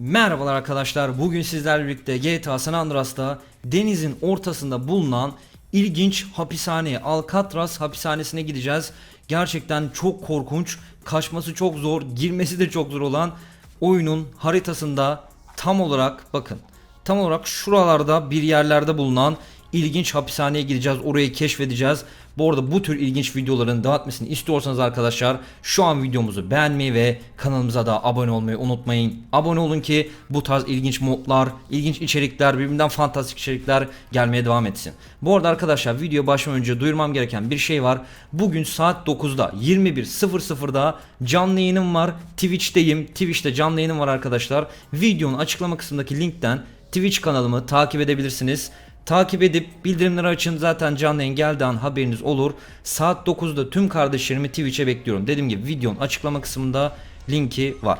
Merhabalar arkadaşlar. Bugün sizlerle birlikte GTA San Andreas'ta denizin ortasında bulunan ilginç hapishaneye, Alcatraz hapishanesine gideceğiz. Gerçekten çok korkunç, kaçması çok zor, girmesi de çok zor olan oyunun haritasında tam olarak bakın. Tam olarak şuralarda bir yerlerde bulunan ilginç hapishaneye gideceğiz. Orayı keşfedeceğiz. Bu arada bu tür ilginç videoların etmesini istiyorsanız arkadaşlar şu an videomuzu beğenmeyi ve kanalımıza da abone olmayı unutmayın. Abone olun ki bu tarz ilginç modlar, ilginç içerikler, birbirinden fantastik içerikler gelmeye devam etsin. Bu arada arkadaşlar video başlamadan önce duyurmam gereken bir şey var. Bugün saat 9'da 21.00'da canlı yayınım var. Twitch'teyim. Twitch'te canlı yayınım var arkadaşlar. Videonun açıklama kısmındaki linkten Twitch kanalımı takip edebilirsiniz. Takip edip bildirimleri açın zaten canlı yayın geldiği an haberiniz olur. Saat 9'da tüm kardeşlerimi Twitch'e bekliyorum. Dediğim gibi videonun açıklama kısmında linki var.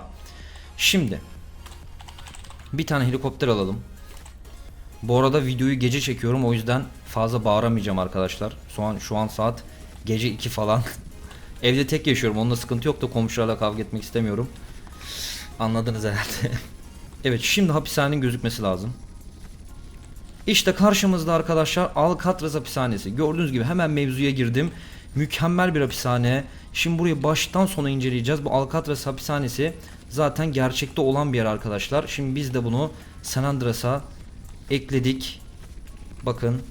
Şimdi bir tane helikopter alalım. Bu arada videoyu gece çekiyorum o yüzden fazla bağıramayacağım arkadaşlar. Şu an şu an saat gece 2 falan. Evde tek yaşıyorum. Onunla sıkıntı yok da komşularla kavga etmek istemiyorum. Anladınız herhalde. evet şimdi hapishanenin gözükmesi lazım. İşte karşımızda arkadaşlar Alcatraz hapishanesi. Gördüğünüz gibi hemen mevzuya girdim. Mükemmel bir hapishane. Şimdi burayı baştan sona inceleyeceğiz. Bu Alcatraz hapishanesi zaten gerçekte olan bir yer arkadaşlar. Şimdi biz de bunu San Andreas'a ekledik. Bakın.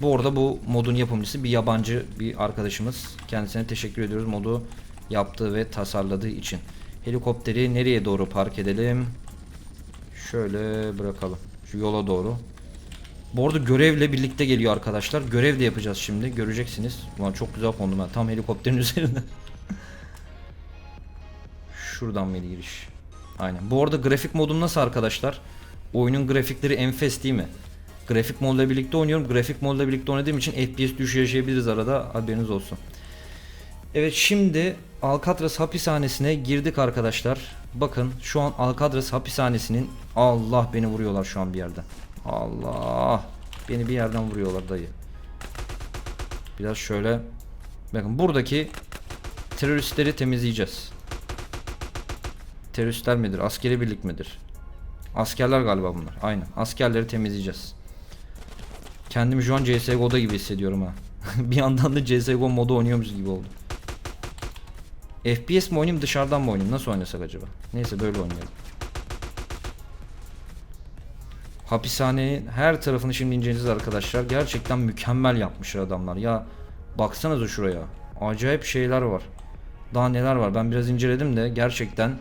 Bu arada bu modun yapımcısı bir yabancı bir arkadaşımız. Kendisine teşekkür ediyoruz modu yaptığı ve tasarladığı için. Helikopteri nereye doğru park edelim? Şöyle bırakalım. Şu yola doğru. Bu arada görevle birlikte geliyor arkadaşlar. Görev de yapacağız şimdi. Göreceksiniz. Ulan çok güzel kondum ben. Tam helikopterin üzerinde. Şuradan mıydı giriş? Aynen. Bu arada grafik modum nasıl arkadaşlar? Oyunun grafikleri enfes değil mi? Grafik modla birlikte oynuyorum. Grafik modla birlikte oynadığım için FPS düşüşü yaşayabiliriz arada. Haberiniz olsun. Evet şimdi Alcatraz hapishanesine girdik arkadaşlar. Bakın şu an Alcatraz hapishanesinin Allah beni vuruyorlar şu an bir yerden. Allah beni bir yerden vuruyorlar dayı. Biraz şöyle bakın buradaki teröristleri temizleyeceğiz. Teröristler midir? Askeri birlik midir? Askerler galiba bunlar. Aynen. Askerleri temizleyeceğiz. Kendimi şu an CSGO'da gibi hissediyorum ha. bir yandan da CSGO modu oynuyormuş gibi oldu. FPS mi oynayayım dışarıdan mı oynayayım? Nasıl oynasak acaba? Neyse böyle oynayalım. Hapishanenin her tarafını şimdi inceleyeceğiz arkadaşlar. Gerçekten mükemmel yapmışlar adamlar. Ya baksanıza şuraya. Acayip şeyler var. Daha neler var? Ben biraz inceledim de gerçekten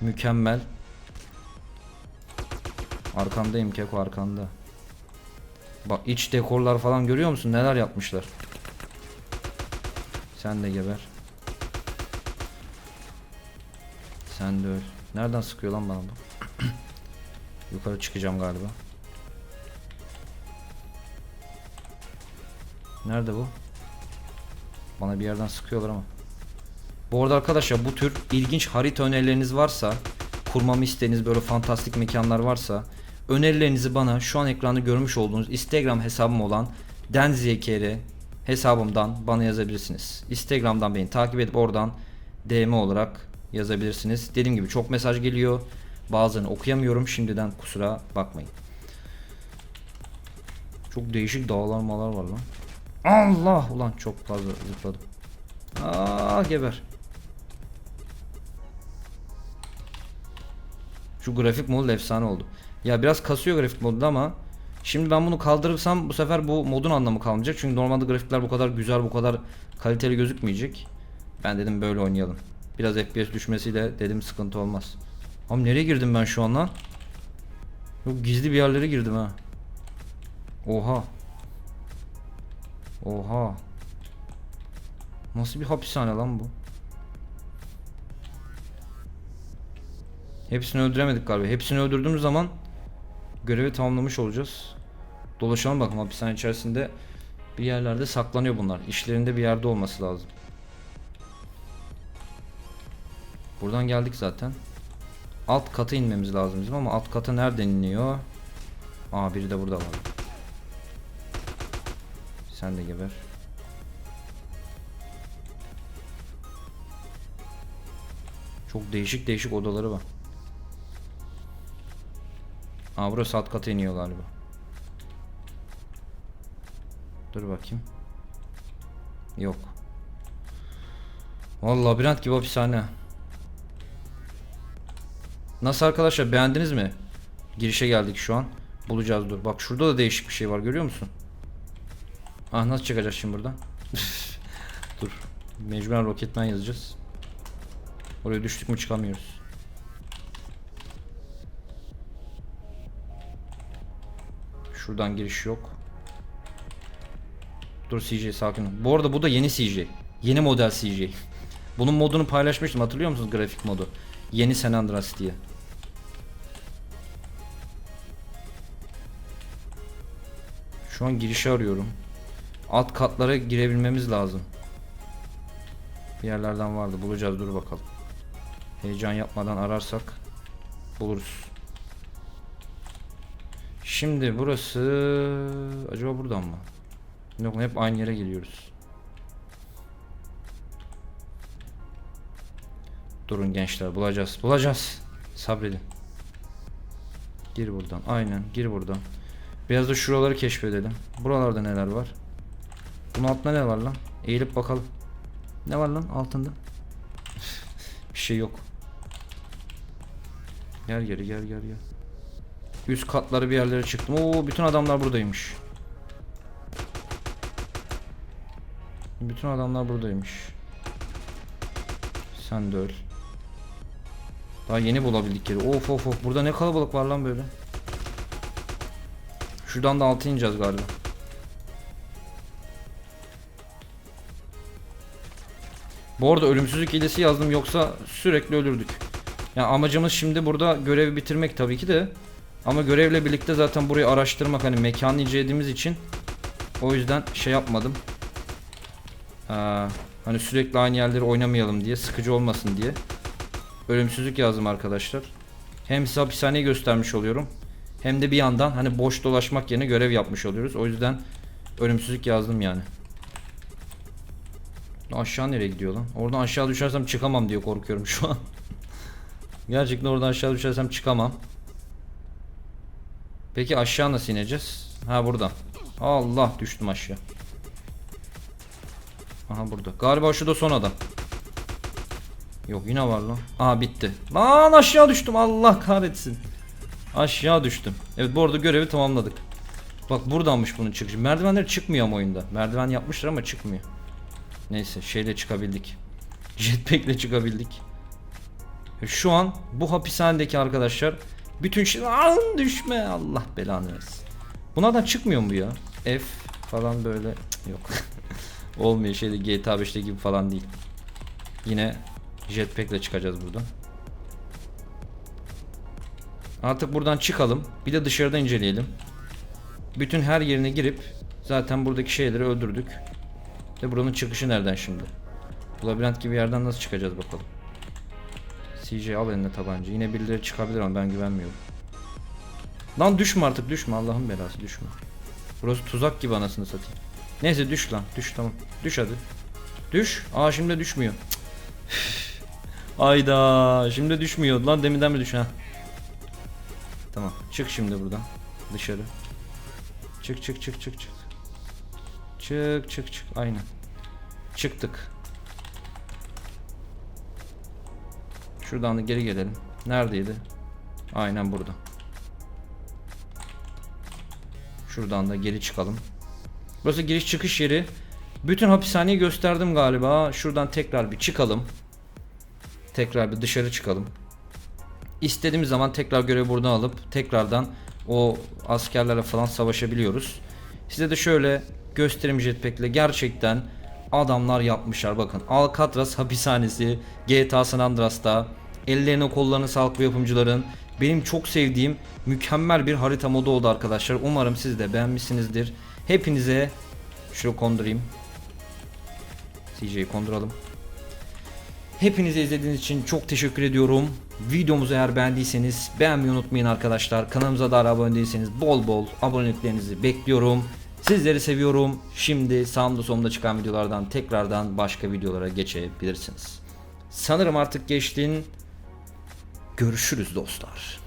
mükemmel. Arkandayım Keko arkanda. Bak iç dekorlar falan görüyor musun? Neler yapmışlar. Sen de geber. Sen de öl. Nereden sıkıyor lan bana bu? Yukarı çıkacağım galiba. Nerede bu? Bana bir yerden sıkıyorlar ama. Bu arada arkadaşlar bu tür ilginç harita önerileriniz varsa, kurmamı isteğiniz böyle fantastik mekanlar varsa önerilerinizi bana şu an ekranda görmüş olduğunuz Instagram hesabım olan denziyekere hesabımdan bana yazabilirsiniz. Instagram'dan beni takip edip oradan DM olarak yazabilirsiniz. Dediğim gibi çok mesaj geliyor. Bazılarını okuyamıyorum. Şimdiden kusura bakmayın. Çok değişik dağlar malar var lan. Allah ulan çok fazla zıpladım. Ah geber. Şu grafik modu efsane oldu. Ya biraz kasıyor grafik modu ama şimdi ben bunu kaldırırsam bu sefer bu modun anlamı kalmayacak. Çünkü normalde grafikler bu kadar güzel, bu kadar kaliteli gözükmeyecek. Ben dedim böyle oynayalım. Biraz FPS düşmesiyle dedim sıkıntı olmaz. Abi nereye girdim ben şu an lan? Yok gizli bir yerlere girdim ha. Oha. Oha. Nasıl bir hapishane lan bu? Hepsini öldüremedik galiba. Hepsini öldürdüğümüz zaman görevi tamamlamış olacağız. Dolaşalım bakalım hapishane içerisinde bir yerlerde saklanıyor bunlar. İşlerinde bir yerde olması lazım. Buradan geldik zaten. Alt kata inmemiz lazım bizim ama alt kata nereden iniyor? Aa biri de burada var. Sen de geber. Çok değişik değişik odaları var. Aa burası alt kata iniyor galiba. Dur bakayım. Yok. Vallahi labirent gibi hapishane. Nasıl arkadaşlar beğendiniz mi? Girişe geldik şu an. Bulacağız dur. Bak şurada da değişik bir şey var görüyor musun? Ah nasıl çıkacağız şimdi buradan? dur. Mecburen Rocketman yazacağız. Oraya düştük mü çıkamıyoruz. Şuradan giriş yok. Dur CJ sakin ol. Bu arada bu da yeni CJ. Yeni model CJ. Bunun modunu paylaşmıştım hatırlıyor musunuz grafik modu? Yeni San Andreas diye. Şu an girişi arıyorum. Alt katlara girebilmemiz lazım. Bir yerlerden vardı. Bulacağız dur bakalım. Heyecan yapmadan ararsak buluruz. Şimdi burası acaba buradan mı? Yok hep aynı yere geliyoruz. Durun gençler bulacağız. Bulacağız. Sabredin. Gir buradan. Aynen gir buradan. Biraz da şuraları keşfedelim. Buralarda neler var? Bunun altında ne var lan? Eğilip bakalım. Ne var lan altında? Bir şey yok. Gel geri gel gel gel. Üst katları bir yerlere çıktım. Oo bütün adamlar buradaymış. Bütün adamlar buradaymış. Sen de öl. Daha yeni bulabildik yeri. Of of of. Burada ne kalabalık var lan böyle. Şuradan da altı ineceğiz galiba. Bu arada ölümsüzlük hilesi yazdım yoksa sürekli ölürdük. Yani amacımız şimdi burada görevi bitirmek tabii ki de. Ama görevle birlikte zaten burayı araştırmak hani mekanı incelediğimiz için o yüzden şey yapmadım. Ee, hani sürekli aynı yerleri oynamayalım diye sıkıcı olmasın diye. Ölümsüzlük yazdım arkadaşlar. Hem size hapishaneyi göstermiş oluyorum. Hem de bir yandan hani boş dolaşmak yerine görev yapmış oluyoruz. O yüzden ölümsüzlük yazdım yani. Aşağı nereye gidiyor lan? Oradan aşağı düşersem çıkamam diye korkuyorum şu an. Gerçekten oradan aşağı düşersem çıkamam. Peki aşağı nasıl ineceğiz? Ha buradan. Allah düştüm aşağı. Aha burada. Galiba şu da son adam. Yok yine var lan. Aha bitti. Lan aşağı düştüm. Allah kahretsin. Aşağı düştüm. Evet bu arada görevi tamamladık. Bak buradanmış bunun çıkışı. Merdivenler çıkmıyor ama oyunda. Merdiven yapmışlar ama çıkmıyor. Neyse şeyle çıkabildik. Jetpack'le çıkabildik. E, Şu an bu hapishanedeki arkadaşlar bütün şey Lan düşme Allah belanı versin. Bunlardan çıkmıyor mu ya? F falan böyle yok. Olmuyor şeyde GTA 5'te gibi falan değil. Yine jetpack'le çıkacağız buradan. Artık buradan çıkalım. Bir de dışarıda inceleyelim. Bütün her yerine girip zaten buradaki şeyleri öldürdük. De buranın çıkışı nereden şimdi? Bu labirent gibi yerden nasıl çıkacağız bakalım. CJ al eline tabanca. Yine birileri çıkabilir ama ben güvenmiyorum. Lan düşme artık düşme Allah'ın belası düşme. Burası tuzak gibi anasını satayım. Neyse düş lan düş tamam. Düş hadi. Düş. Aa şimdi düşmüyor. Ayda şimdi düşmüyor lan deminden mi düş ha? Tamam çık şimdi buradan dışarı. Çık çık çık çık çık. Çık çık çık aynen. Çıktık. Şuradan da geri gelelim. Neredeydi? Aynen burada. Şuradan da geri çıkalım. Burası giriş çıkış yeri. Bütün hapishaneyi gösterdim galiba. Şuradan tekrar bir çıkalım. Tekrar bir dışarı çıkalım. İstediğimiz zaman tekrar görevi buradan alıp tekrardan o askerlerle falan savaşabiliyoruz. Size de şöyle göstereyim jetpack'le gerçekten adamlar yapmışlar bakın. Alcatraz hapishanesi GTA San Andreas'ta ellerine kollarına sağlık bu yapımcıların benim çok sevdiğim mükemmel bir harita modu oldu arkadaşlar. Umarım siz de beğenmişsinizdir. Hepinize şunu kondurayım. CJ'yi konduralım. Hepinize izlediğiniz için çok teşekkür ediyorum. Videomuzu eğer beğendiyseniz beğenmeyi unutmayın arkadaşlar. Kanalımıza da abone değilseniz bol bol aboneliklerinizi bekliyorum. Sizleri seviyorum. Şimdi sağımda solumda çıkan videolardan tekrardan başka videolara geçebilirsiniz. Sanırım artık geçtin. Görüşürüz dostlar.